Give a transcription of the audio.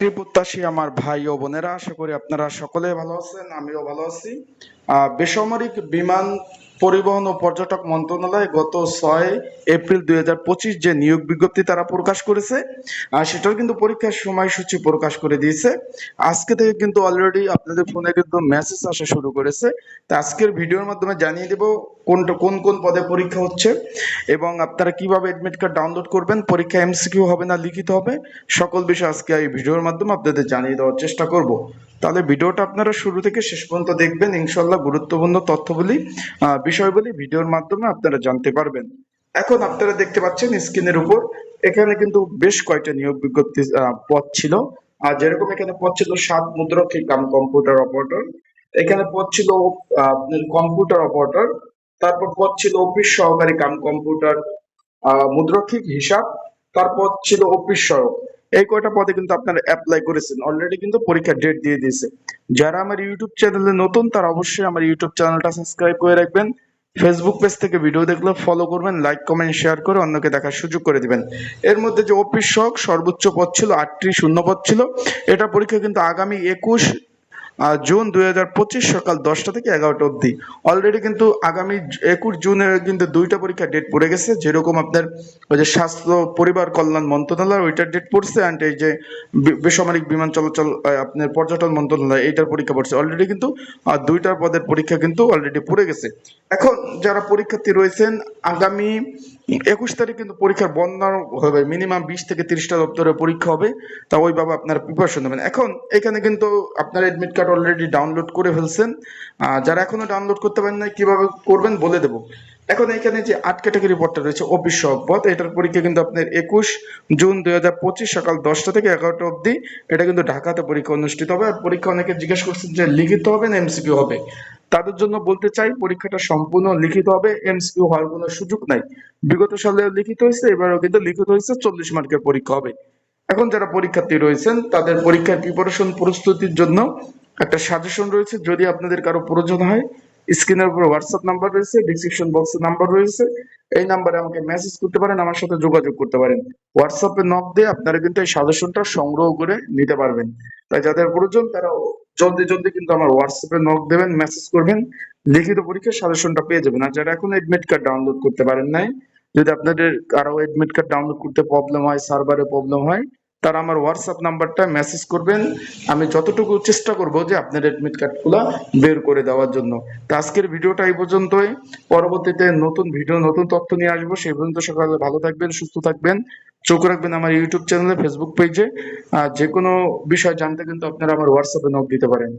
প্রত্যাশী আমার ভাই ও বোনেরা, আশা করি আপনারা সকলে ভালো আছেন, আমিও ভালো আছি। বেসামরিক বিমান পরিবহন ও পর্যটক মন্ত্রণালয় গত ছয় এপ্রিল দুই হাজার পঁচিশ যে নিয়োগ বিজ্ঞপ্তি তারা প্রকাশ করেছে আর সেটার কিন্তু পরীক্ষার সময়সূচি প্রকাশ করে দিয়েছে। আজকে থেকে কিন্তু অলরেডি আপনাদের ফোনে কিন্তু মেসেজ আসা শুরু করেছে। তা আজকের ভিডিওর মাধ্যমে জানিয়ে দেব কোনটা, কোন কোন পদে পরীক্ষা হচ্ছে এবং আপনারা কীভাবে এডমিট কার্ড ডাউনলোড করবেন, পরীক্ষা এমসিকিউ হবে না লিখিত হবে, সকল বিষয় আজকে এই ভিডিওর মাধ্যমে আপনাদের জানিয়ে দেওয়ার চেষ্টা করব। তাহলে ভিডিওটা আপনারা শুরু থেকে শেষ পর্যন্ত দেখবেন। ইনশাল্লাহ গুরুত্বপূর্ণ তথ্যগুলি বিষয়গুলি ভিডিওর মাধ্যমে আপনারা জানতে পারবেন। এখন আপনারা দেখতে পাচ্ছেন স্ক্রিনের উপর, এখানে কিন্তু বেশ কয়েকটা নিয়োগ বিজ্ঞপ্তি পদ ছিল। আর যেরকম এখানে পদ ছিল সাত মুদ্রক্ষী কাম কম্পিউটার অপারেটর, এখানে পদ ছিল কম্পিউটার অপারেটর, তারপর পদ ছিল অফিস সহকারী কাম কম্পিউটার মুদ্রক্ষিক হিসাব, তারপর ছিল অফিস সহায়ক এই কয়টা পদে কিন্তু আপনারা অ্যাপ্লাই করেছেন? অলরেডি কিন্তু পরীক্ষার ডেট দিয়ে দিয়েছে। যারা আমার ইউটিউব চ্যানেলে নতুন, তারা অবশ্যই আমার ইউটিউব চ্যানেলটা সাবস্ক্রাইব করে রাখবেন। ফেসবুক পেজ থেকে ভিডিও দেখলে ফলো করবেন লাইক কমেন্ট শেয়ার করে অন্যকে দেখার সুযোগ করে দিবেন। এর মধ্যে যে অফিস সহক সর্বোচ্চ পদ ছিল আটটি শূন্য পদ ছিল। এটা পরীক্ষা কিন্তু আগামী একুশ জুন দু হাজার পঁচিশ সকাল দশটা থেকে এগারোটা অবধি। অলরেডি কিন্তু আগামী একুশ জুনে কিন্তু দুইটা পরীক্ষা ডেট পড়ে গেছে। যেরকম আপনার ওই যে স্বাস্থ্য, পরিবার কল্যাণ মন্ত্রণালয়, ওইটার ডেট পড়ছে অ্যান্ড এই যে বেসামরিক বিমান চলাচল আপনার পর্যটন মন্ত্রণালয়, এইটার পরীক্ষা পড়ছে। অলরেডি কিন্তু দুইটার পদের পরীক্ষা কিন্তু অলরেডি পড়ে গেছে। এখন যারা পরীক্ষার্থী রয়েছেন, আগামী একুশ তারিখ কিন্তু পরীক্ষার বন্ধ হবে মিনিমাম বিশ থেকে তিরিশটা দপ্তরে পরীক্ষা হবে। তা ওইভাবে আপনারা প্রিপারেশন নেবেন। এখন এখানে কিন্তু আপনার এডমিট কার্ড অলরেডি ডাউনলোড করে ফেলছেন। যারা এখনও ডাউনলোড করতে পারেন না কীভাবে করবেন বলে দেবো। এখন এখানে যে আট ক্যাটাগরি পদটা রয়েছে অফিস সহপদ এটার পরীক্ষা কিন্তু আপনার একুশ জুন দুই হাজার পঁচিশ সকাল দশটা থেকে এগারোটা অবধি। এটা কিন্তু ঢাকাতে পরীক্ষা অনুষ্ঠিত হবে। আর পরীক্ষা অনেকে জিজ্ঞেস করছেন যে লিখিত হবে না এমসিকিউ হবে? তাদের জন্য বলতে চাই, পরীক্ষাটা সম্পূর্ণ লিখিত হবে, এমসিকিউ হওয়ার কোনো সুযোগ নাই। বিগত সালে লিখিত হয়েছে, এবারও কিন্তু লিখিত হয়েছে, চল্লিশ মার্কের পরীক্ষা হবে। এখন যারা পরীক্ষার্থী রয়েছেন, তাদের পরীক্ষার প্রিপারেশন প্রস্তুতির জন্য একটা সাজেশন রয়েছে। যদি আপনাদের কারও প্রয়োজন হয় স্ক্রিনের উপর হোয়াটসঅ্যাপ নাম্বার রয়েছে ডিসক্রিপশন বক্সে নাম্বার রয়েছে। এই নাম্বারে আমাকে মেসেজ করতে পারেন, আমার সাথে যোগাযোগ করতে পারেন। হোয়াটসঅ্যাপে নক দিয়ে আপনারা কিন্তু এই সাজেশনটা সংগ্রহ করে নিতে পারবেন। তাই যাদের প্রয়োজন তারা জলদি জলদি কিন্তু আমার হোয়াটসঅ্যাপে নক দেবেন মেসেজ করবেন, লিখিত পরীক্ষার সাজেশনটা পেয়ে যাবেন। আর যারা এখন এডমিট কার্ড ডাউনলোড করতে পারেন নাই, যদি আপনাদের কারও এডমিট কার্ড ডাউনলোড করতে প্রবলেম হয় সার্ভারে প্রবলেম হয় তারা আমার হোয়াটসঅ্যাপ নাম্বারটা মেসেজ করবেন। আমি যতটুকু চেষ্টা করব যে আপনার অ্যাডমিট কার্ডগুলো বের করে দেওয়ার জন্য। তো আজকের ভিডিওটা এই পর্যন্তই। পরবর্তীতে নতুন ভিডিও, নতুন তথ্য নিয়ে আসব। সেই পর্যন্ত সকালে ভালো থাকবেন, সুস্থ থাকবেন। চোখ রাখবেন আমার ইউটিউব চ্যানেলে ফেসবুক পেজে আর যে কোনো বিষয় জানতে কিন্তু আপনারা আমার হোয়াটসঅ্যাপে নক দিতে পারেন।